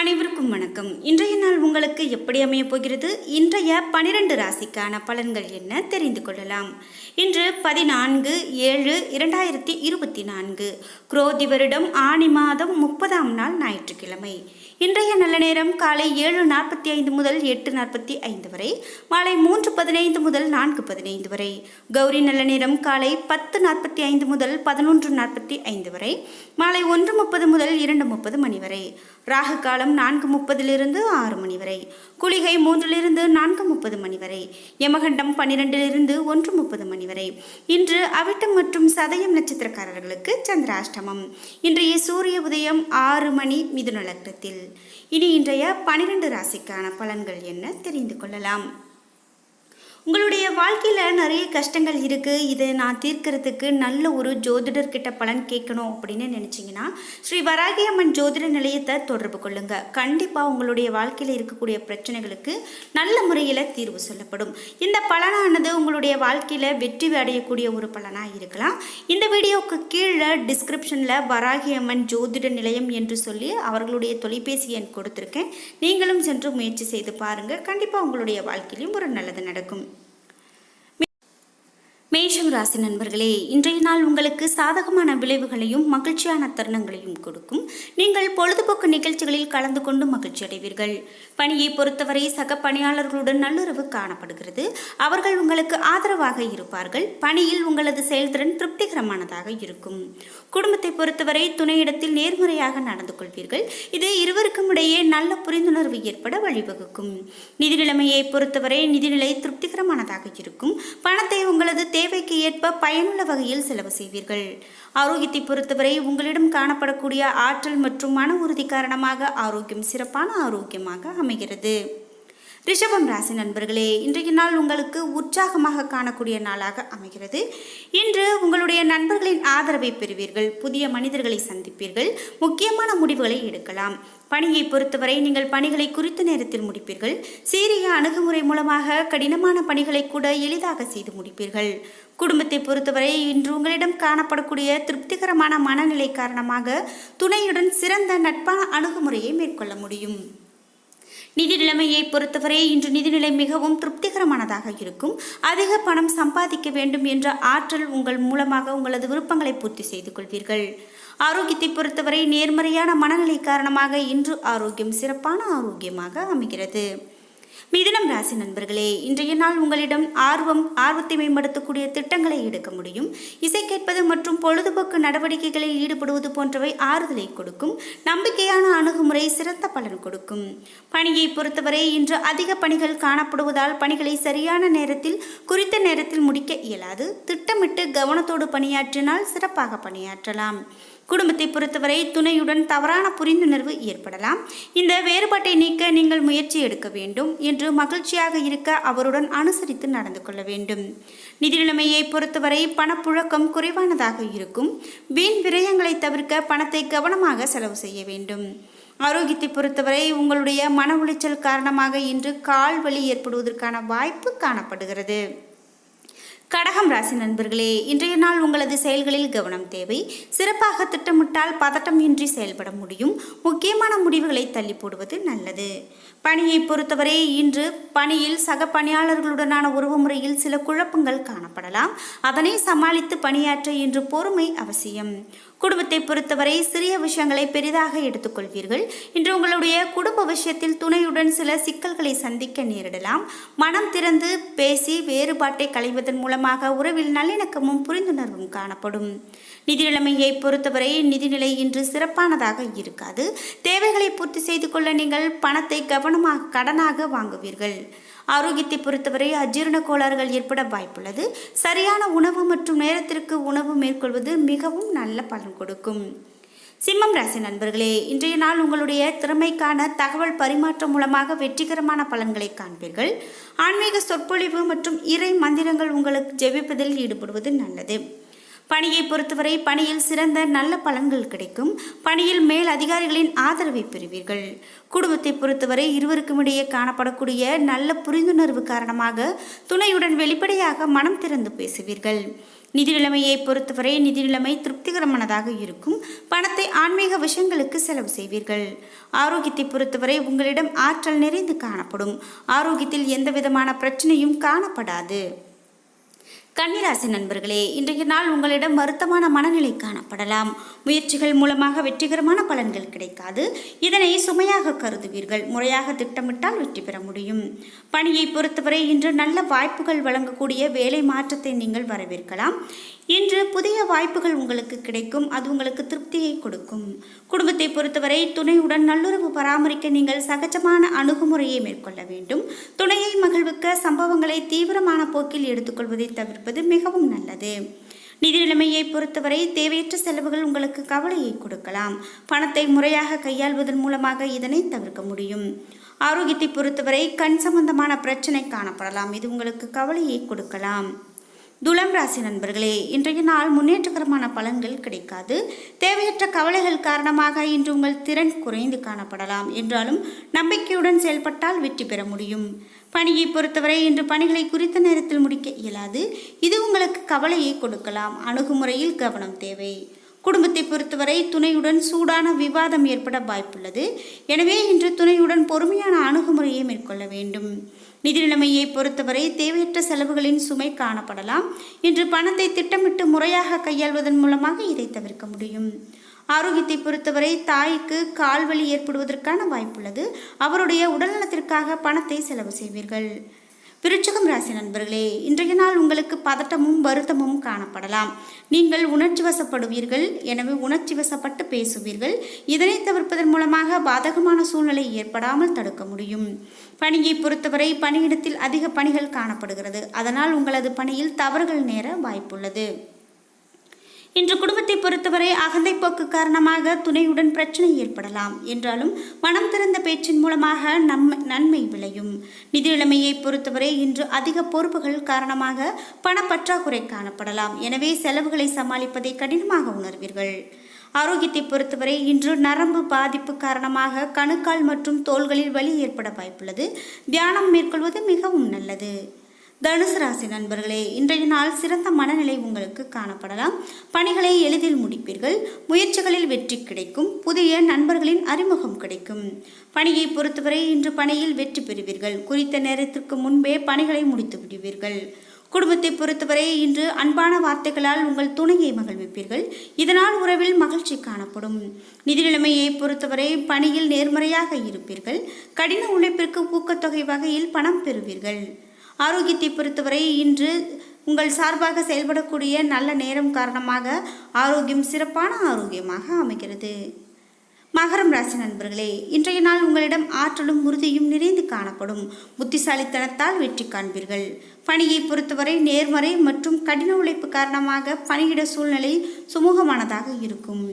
அனைவருக்கும் வணக்கம். இன்றைய நாள் உங்களுக்கு எப்படி அமையப் போகிறது? இன்றைய பனிரெண்டு ராசிக்கான பலன்கள் என்ன? தெரிந்து கொள்ளலாம். இன்று பதினான்கு ஏழு இரண்டாயிரத்தி இருபத்தி நான்கு. குரோதி வருடம் ஆணி மாதம் முப்பதாம் நாள் ஞாயிற்றுக்கிழமை. இன்றைய நல்ல நேரம் காலை ஏழு நாற்பத்தி ஐந்து முதல் எட்டு நாற்பத்தி ஐந்து வரை மாலை மூன்று பதினைந்து முதல் நான்கு பதினைந்து வரை. கௌரி நல்ல நேரம் காலை பத்து நாற்பத்தி ஐந்து முதல் பதினொன்று நாற்பத்தி ஐந்து வரை மாலை ஒன்று முப்பது முதல் இரண்டு முப்பது மணி வரை. ராகு காலம் நான்கு முப்பதிலிருந்து ஆறு மணி வரை. குளிகை மூன்றிலிருந்து நான்கு முப்பது மணி வரை. யமகண்டம் பன்னிரெண்டிலிருந்து ஒன்று முப்பது மணி வரை. இன்று அவிட்டம் மற்றும் சதயம் நட்சத்திரக்காரர்களுக்கு சந்திராஷ்டமம். இன்றைய சூரிய உதயம் ஆறு மணி மிதுன லக்னத்தில். இனி இன்றைய பனிரெண்டு ராசிக்கான பலன்கள் என்ன தெரிந்து கொள்ளலாம்? உங்களுடைய வாழ்க்கையில் நிறைய கஷ்டங்கள் இருக்குது இதை நான் தீர்க்கிறதுக்கு நல்ல ஒரு ஜோதிடர்கிட்ட பலன் கேட்கணும் அப்படின்னு நினச்சிங்கன்னா ஸ்ரீ வராகி அம்மன் ஜோதிட நிலையத்தை தொடர்பு கொள்ளுங்கள் கண்டிப்பாக உங்களுடைய வாழ்க்கையில் இருக்கக்கூடிய பிரச்சனைகளுக்கு நல்ல முறையில் தீர்வு சொல்லப்படும். இந்த பலனானது உங்களுடைய வாழ்க்கையில் வெற்றி அடையக்கூடிய ஒரு பலனாக இருக்கலாம். இந்த வீடியோவுக்கு கீழே டிஸ்கிரிப்ஷனில் வராகி அம்மன் ஜோதிட நிலையம் என்று சொல்லி அவர்களுடைய தொலைபேசி எண் கொடுத்துருக்கேன். நீங்களும் சென்று முயற்சி செய்து பாருங்கள் கண்டிப்பாக உங்களுடைய வாழ்க்கையிலும் ஒரு நல்லது நடக்கும். மேஷம் ராசி நண்பர்களே இன்றைய நாள் உங்களுக்கு சாதகமான விளைவுகளையும் மகிழ்ச்சியான தருணங்களையும் கொடுக்கும். நீங்கள் பொழுதுபோக்கு நிகழ்ச்சிகளில் கலந்து கொண்டு மகிழ்ச்சி அடைவீர்கள். பணியை பொறுத்தவரை சக பணியாளர்களுடன் நல்லுறவு காணப்படுகிறது. அவர்கள் உங்களுக்கு ஆதரவாக இருப்பார்கள். பணியில் உங்களது செயல்திறன் திருப்திகரமானதாக இருக்கும். குடும்பத்தை பொறுத்தவரை துணையிடத்தில் நேர்முறையாக நடந்து கொள்வீர்கள். இது இருவருக்கும் இடையே நல்ல புரிந்துணர்வு ஏற்பட வழிவகுக்கும். நிதி நிலைமையை பொறுத்தவரை நிதிநிலை திருப்திகரமானதாக இருக்கும். பணத்தை உங்களது தேவைக்கு ஏற்ப பயனுள்ள வகையில் செலவு செய்வீர்கள். ஆரோக்கியத்தை பொறுத்தவரை உங்களிடம் காணப்படக்கூடிய ஆற்றல் மற்றும் மன உறுதி காரணமாக ஆரோக்கியம் சிறப்பான ஆரோக்கியமாக அமைகிறது. ரிஷபம் ராசி நண்பர்களே இன்றைய நாள் உங்களுக்கு உற்சாகமாக காணக்கூடிய நாளாக அமைகிறது. இன்று உங்களுடைய நண்பர்களின் ஆதரவை பெறுவீர்கள் புதிய மனிதர்களை சந்திப்பீர்கள் முக்கியமான முடிவுகளை எடுக்கலாம். பணியை பொறுத்தவரை நீங்கள் பணிகளை குறித்த நேரத்தில் முடிப்பீர்கள் சீரிய அணுகுமுறை மூலமாக கடினமான பணிகளை கூட எளிதாக செய்து முடிப்பீர்கள். குடும்பத்தை பொறுத்தவரை இன்று உங்களிடம் காணப்படக்கூடிய திருப்திகரமான மனநிலை காரணமாக துணையுடன் சிறந்த நட்பான அணுகுமுறையை மேற்கொள்ள முடியும். நிதி நிலைமையை பொறுத்தவரை இன்று நிதிநிலை மிகவும் திருப்திகரமானதாக இருக்கும். அதிக பணம் சம்பாதிக்க வேண்டும் என்ற ஆற்றல் உங்கள் மூலமாக உங்களது விருப்பங்களை பூர்த்தி செய்து கொள்வீர்கள். ஆரோக்கியத்தை பொறுத்தவரை நேர்மறையான மனநிலை காரணமாக இன்று ஆரோக்கியம் சிறப்பான ஆரோக்கியமாக அமைகிறது. மிதுனம் ராசி நண்பர்களே இன்றைய நாள் உங்களிடம் ஆர்வம் ஆர்வத்தை மேம்படுத்தக்கூடிய திட்டங்களை எடுக்க முடியும். இசை கேட்பது மற்றும் பொழுதுபோக்கு நடவடிக்கைகளில் ஈடுபடுவது போன்றவை ஆறுதலை கொடுக்கும். நம்பிக்கையான அணுகுமுறை சிறந்த பலன் கொடுக்கும். பணியை பொறுத்தவரை இன்று அதிக பணிகள் காணப்படுவதால் பணிகளை சரியான நேரத்தில் குறித்த நேரத்தில் முடிக்க இயலாது. திட்டமிட்டு கவனத்தோடு பணியாற்றினால் சிறப்பாக பணியாற்றலாம். குடும்பத்தை பொறுத்தவரை துணையுடன் தவறான புரிந்துணர்வு ஏற்படலாம். இந்த வேறுபாட்டை நீக்க நீங்கள் முயற்சி எடுக்க வேண்டும் என்று மகிழ்ச்சியாக இருக்க அவருடன் அனுசரித்து நடந்து கொள்ள வேண்டும். நிதி நிலைமையை பொறுத்தவரை பணப்புழக்கம் குறைவானதாக இருக்கும். வீண் விரயங்களை தவிர்க்க பணத்தை கவனமாக செலவு செய்ய வேண்டும். ஆரோக்கியத்தை பொறுத்தவரை உங்களுடைய மன உளைச்சல் காரணமாக இன்று கால் வலி ஏற்படுவதற்கான வாய்ப்பு காணப்படுகிறது. கடகம் ராசி நண்பர்களே இன்றைய நாள் உங்களது செயல்களில் கவனம் தேவை. சிறப்பாக திட்டமிட்டால் பதட்டம் இன்றி செயல்பட முடியும். முக்கியமான முடிவுகளை தள்ளி போடுவது நல்லது. பணியை பொறுத்தவரை இன்று பணியில் சக பணியாளர்களுடனான உறவு முறையில் சில குழப்பங்கள் காணப்படலாம். அதனை சமாளித்து பணியாற்ற இன்று பொறுமை அவசியம். குடும்பத்தை பொறுத்தவரை சிறிய விஷயங்களை பெரிதாக எடுத்துக்கொள்வீர்கள். இன்று உங்களுடைய குடும்ப விஷயத்தில் துணையுடன் சில சிக்கல்களை சந்திக்க நேரிடலாம். மனம் திறந்து பேசி வேறுபாட்டை களைவதன் மூலமாக உறவில் நல்லிணக்கமும் புரிந்துணர்வும் காணப்படும். நிதி நிலைமையை பொறுத்தவரை நிதிநிலை இன்று சிறப்பானதாக இருக்காது. தேவைகளை பூர்த்தி செய்து கொள்ள நீங்கள் பணத்தை கவனமாக கடனாக வாங்குவீர்கள். ஆரோக்கியத்தை பொறுத்தவரை அஜீரண கோளாறுகள் ஏற்பட வாய்ப்புள்ளது. சரியான உணவு மற்றும் நேரத்திற்கு உணவு மேற்கொள்வது மிகவும் நல்ல பலன் கொடுக்கும். சிம்மம் ராசி நண்பர்களே இன்றைய நாள் உங்களுடைய திறமைக்கான தகவல் பரிமாற்றம் மூலமாக வெற்றிகரமான பலன்களை காண்பீர்கள். ஆன்மீக சொற்பொழிவு மற்றும் இறை மந்திரங்கள் உங்களுக்கு ஜெபிப்பதில் ஈடுபடுவது நல்லது. பணியை பொறுத்தவரை பணியில் சிறந்த நல்ல பலன்கள் கிடைக்கும். பணியில் மேல் அதிகாரிகளின் ஆதரவை பெறுவீர்கள். குடும்பத்தை பொறுத்தவரை இருவருக்கும் இடையே காணப்படக்கூடிய நல்ல புரிந்துணர்வு காரணமாக துணையுடன் வெளிப்படையாக மனம் திறந்து பேசுவீர்கள். நிதி நிலைமையை பொறுத்தவரை நிதி நிலைமை திருப்திகரமானதாக இருக்கும். பணத்தை ஆன்மீக விஷயங்களுக்கு செலவு செய்வீர்கள். ஆரோக்கியத்தை பொறுத்தவரை உங்களிடம் ஆற்றல் நிறைந்து காணப்படும். ஆரோக்கியத்தில் எந்த விதமான பிரச்சனையும் காணப்படாது. கன்னிராசி நண்பர்களே இன்றைய நாள் உங்களிடம் வருத்தமான மனநிலை காணப்படலாம். முயற்சிகள் மூலமாக வெற்றிகரமான பலன்கள் கிடைக்காது. இதனை சுமையாக கருதுவீர்கள். முறையாக திட்டமிட்டால் வெற்றி பெற முடியும். பணியை பொறுத்தவரை இன்று நல்ல வாய்ப்புகள் வழங்கக்கூடிய வேலை மாற்றத்தை நீங்கள் வரவேற்கலாம். இன்று புதிய வாய்ப்புகள் உங்களுக்கு கிடைக்கும். அது உங்களுக்கு திருப்தியை கொடுக்கும். குடும்பத்தை பொறுத்தவரை துணையுடன் நல்லுறவு பராமரிக்க நீங்கள் சகஜமான அணுகுமுறையை மேற்கொள்ள வேண்டும். துணையை மகிழ்விக்க சம்பவங்களை தீவிரமான போக்கில் எடுத்துக்கொள்வதை தவிர்ப்பது மிகவும் நல்லது. நிதி நிலைமையை பொறுத்தவரை தேவையற்ற செலவுகள் உங்களுக்கு கவலையை கொடுக்கலாம். பணத்தை முறையாக கையாள்வதன் மூலமாக இதனை தவிர்க்க முடியும். ஆரோக்கியத்தை பொறுத்தவரை கண் சம்பந்தமான பிரச்சனை காணப்படலாம். இது உங்களுக்கு கவலையை கொடுக்கலாம். துலாம் ராசி நண்பர்களே இன்றைய நாள் முன்னேற்றகரமான பலன்கள் கிடைக்காது. தேவையற்ற கவலைகள் காரணமாக இன்று உங்கள் திறன் குறைந்து காணப்படலாம். என்றாலும் நம்பிக்கையுடன் செயல்பட்டால் வெற்றி பெற முடியும். பணியை பொறுத்தவரை இன்று பணிகளை குறித்த நேரத்தில் முடிக்க இயலாது. இது உங்களுக்கு கவலையை கொடுக்கலாம். அணுகுமுறையில் கவனம் தேவை. குடும்பத்தை பொறுத்தவரை துணையுடன் சூடான விவாதம் ஏற்பட வாய்ப்புள்ளது. எனவே இன்று துணையுடன் பொறுமையான அணுகுமுறையை மேற்கொள்ள வேண்டும். நிதி நிலைமையை பொறுத்தவரை தேவையற்ற செலவுகளின் சுமை காணப்படலாம். இன்று பணத்தை திட்டமிட்டு முறையாக கையாள்வதன் மூலமாக இதை தவிர்க்க முடியும். ஆரோக்கியத்தை பொறுத்தவரை தாய்க்கு கால்வலி ஏற்படுவதற்கான வாய்ப்புள்ளது. அவருடைய உடல்நலத்திற்காக பணத்தை செலவு செய்வீர்கள். விருச்சகம் ராசி நண்பர்களே இன்றைய நாள் உங்களுக்கு பதட்டமும் வருத்தமும் காணப்படலாம். நீங்கள் உணர்ச்சி வசப்படுவீர்கள் எனவே உணர்ச்சி வசப்பட்டு பேசுவீர்கள். இதனை தவிர்ப்பதன் மூலமாக பாதகமான சூழ்நிலை ஏற்படாமல் தடுக்க முடியும். பணியை பொறுத்தவரை பணியிடத்தில் அதிக பணிகள் காணப்படுகிறது. அதனால் உங்களது பணியில் தவறுகள் நேர வாய்ப்புள்ளது. இன்று குடும்பத்தை பொறுத்தவரை அகந்தை போக்கு காரணமாக துணையுடன் பிரச்சனை ஏற்படலாம். என்றாலும் மனம் திறந்த பேச்சின் மூலமாக நன்மை நன்மை விளையும். நிதி நிலைமையை பொறுத்தவரை இன்று அதிக பொறுப்புகள் காரணமாக பணப்பற்றாக்குறை காணப்படலாம். எனவே செலவுகளை சமாளிப்பதை கடினமாக உணர்வீர்கள். ஆரோக்கியத்தை பொறுத்தவரை இன்று நரம்பு பாதிப்பு காரணமாக கணுக்கால் மற்றும் தோள்களில் வலி ஏற்பட வாய்ப்புள்ளது. தியானம் மேற்கொள்வது மிகவும் நல்லது. தனுசு ராசி நண்பர்களே இன்றைய நாள் சிறந்த மனநிலை உங்களுக்கு காணப்படலாம். பணிகளை எளிதில் முடிப்பீர்கள். முயற்சிகளில் வெற்றி கிடைக்கும். புதிய நண்பர்களின் அறிமுகம் கிடைக்கும். பணியை பொறுத்தவரை இன்று பணியில் வெற்றி பெறுவீர்கள். குறித்த நேரத்திற்கு முன்பே பணிகளை முடித்து விடுவீர்கள். குடும்பத்தை பொறுத்தவரை இன்று அன்பான வார்த்தைகளால் உங்கள் துணையை மகிழ்விப்பீர்கள். இதனால் உறவில் மகிழ்ச்சி காணப்படும். நிதி நிலைமையை பொறுத்தவரை பணியில் நேர்மறையாக இருப்பீர்கள். கடின உழைப்பிற்கு ஊக்கத்தொகை வகையில் பணம் பெறுவீர்கள். ஆரோக்கியத்தை பொறுத்தவரை இன்று உங்கள் சார்பாக செயல்படக்கூடிய நல்ல நேரம் காரணமாக ஆரோக்கியம் சிறப்பான ஆரோக்கியமாக அமைகிறது. மகரம் ராசி நண்பர்களே இன்றைய நாள் உங்களிடம் ஆற்றலும் உறுதியும் நிறைந்து காணப்படும். புத்திசாலித்தனத்தால் வெற்றி காண்பீர்கள். பணியை பொறுத்தவரை நேர்மறை மற்றும் கடின உழைப்பு காரணமாக பணியிட சூழ்நிலை சுமூகமானதாக இருக்கும்.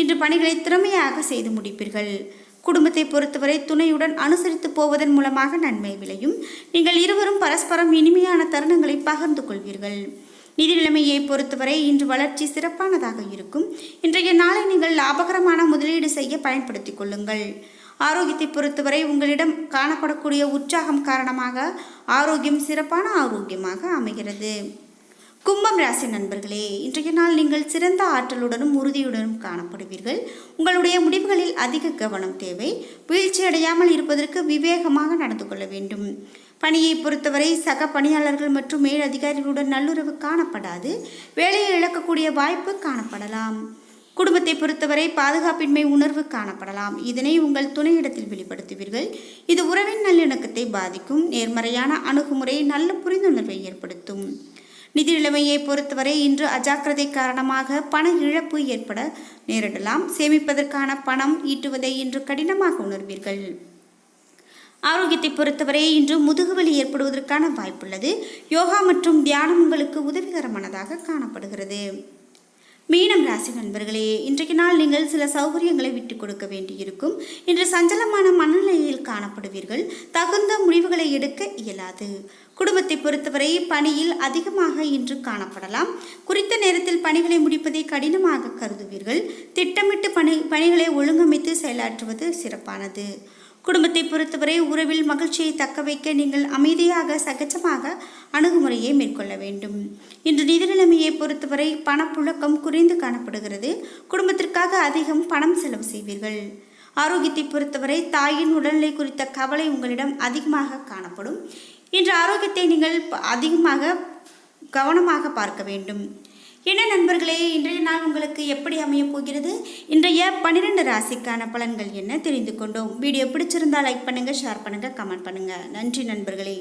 இன்று பணிகளை திறமையாக செய்து முடிப்பீர்கள். குடும்பத்தை பொறுத்தவரை துணையுடன் அனுசரித்து போவதன் மூலமாக நன்மை விளையும். நீங்கள் இருவரும் பரஸ்பரம் இனிமையான தருணங்களை பகிர்ந்து கொள்வீர்கள். நிதி நிலைமையை பொறுத்தவரை இன்று வளர்ச்சி சிறப்பானதாக இருக்கும். இன்றைய நாளை நீங்கள் லாபகரமான முதலீடு செய்ய பயன்படுத்திக் கொள்ளுங்கள். ஆரோக்கியத்தை பொறுத்தவரை உங்களிடம் காணப்படக்கூடிய உற்சாகம் காரணமாக ஆரோக்கியம் சிறப்பான ஆரோக்கியமாக அமைகிறது. கும்பம் ராசி நண்பர்களே இன்றைய நாள் நீங்கள் சிறந்த ஆற்றலுடனும் உறுதியுடனும் காணப்படுவீர்கள். உங்களுடைய முடிவுகளில் அதிக கவனம் தேவை. வீழ்ச்சி அடையாமல் இருப்பதற்கு விவேகமாக நடந்து கொள்ள வேண்டும். பணியை பொறுத்தவரை சக பணியாளர்கள் மற்றும் மேல் அதிகாரிகளுடன் நல்லுறவு காணப்படாது. வேலையை இழக்கக்கூடிய வாய்ப்பு காணப்படலாம். குடும்பத்தை பொறுத்தவரை பாதுகாப்பின்மை உணர்வு காணப்படலாம். இதனை உங்கள் துணையிடத்தில் வெளிப்படுத்துவீர்கள். இது உறவின் நல்லிணக்கத்தை பாதிக்கும். நேர்மறையான அணுகுமுறை நல்ல புரிந்துணர்வை ஏற்படுத்தும். நிதி நிலைமையை பொறுத்தவரை இன்று அஜாக்கிரதை காரணமாக பண இழப்பு ஏற்பட நேரிடலாம். சேமிப்பதற்கான பணம் ஈட்டுவதை இன்று கடினமாக உணர்வீர்கள். ஆரோக்கியத்தை பொறுத்தவரை இன்று முதுகுவலி ஏற்படுவதற்கான வாய்ப்புள்ளது. யோகா மற்றும் தியானம் உங்களுக்கு உதவிகரமானதாக காணப்படுகிறது. மீனம் ராசி நண்பர்களே இன்றைக்கு நாள் நீங்கள் சில சௌகரியங்களை விட்டு கொடுக்க வேண்டியிருக்கும். இன்று சஞ்சலமான மனநிலையில் காணப்படுவீர்கள். தகுந்த முடிவுகளை எடுக்க இயலாது. குடும்பத்தை பொறுத்தவரை பணியில் அதிகமாக இன்று காணப்படலாம். குறித்த நேரத்தில் பணிகளை முடிப்பதை கடினமாக கருதுவீர்கள். திட்டமிட்டு பணி பணிகளை ஒழுங்கமைத்து செயலாற்றுவது சிறப்பானது. குடும்பத்தை பொறுத்தவரை உறவில் மகிழ்ச்சியை தக்க வைக்க நீங்கள் அமைதியாக சகஜமாக அணுகுமுறையை மேற்கொள்ள வேண்டும். இன்று நிதி நிலைமையை பொறுத்தவரை பணப்புழக்கம் குறைந்து காணப்படுகிறது. குடும்பத்திற்காக அதிகம் பணம் செலவு செய்வீர்கள். ஆரோக்கியத்தை பொறுத்தவரை தாயின் உடல்நிலை குறித்த கவலை உங்களிடம் அதிகமாக காணப்படும். இன்று ஆரோக்கியத்தை நீங்கள் ப- அதிகமாக கவனமாக பார்க்க வேண்டும். என்ன நண்பர்களே இன்றைய நாள் உங்களுக்கு எப்படி அமையப் போகிறது? இன்றைய பன்னிரெண்டு ராசிக்கான பலன்கள் என்ன தெரிந்து கொண்டோம்? வீடியோ பிடிச்சிருந்தா லைக் பண்ணுங்கள் ஷேர் பண்ணுங்கள் கமெண்ட் பண்ணுங்கள் நன்றி நண்பர்களே.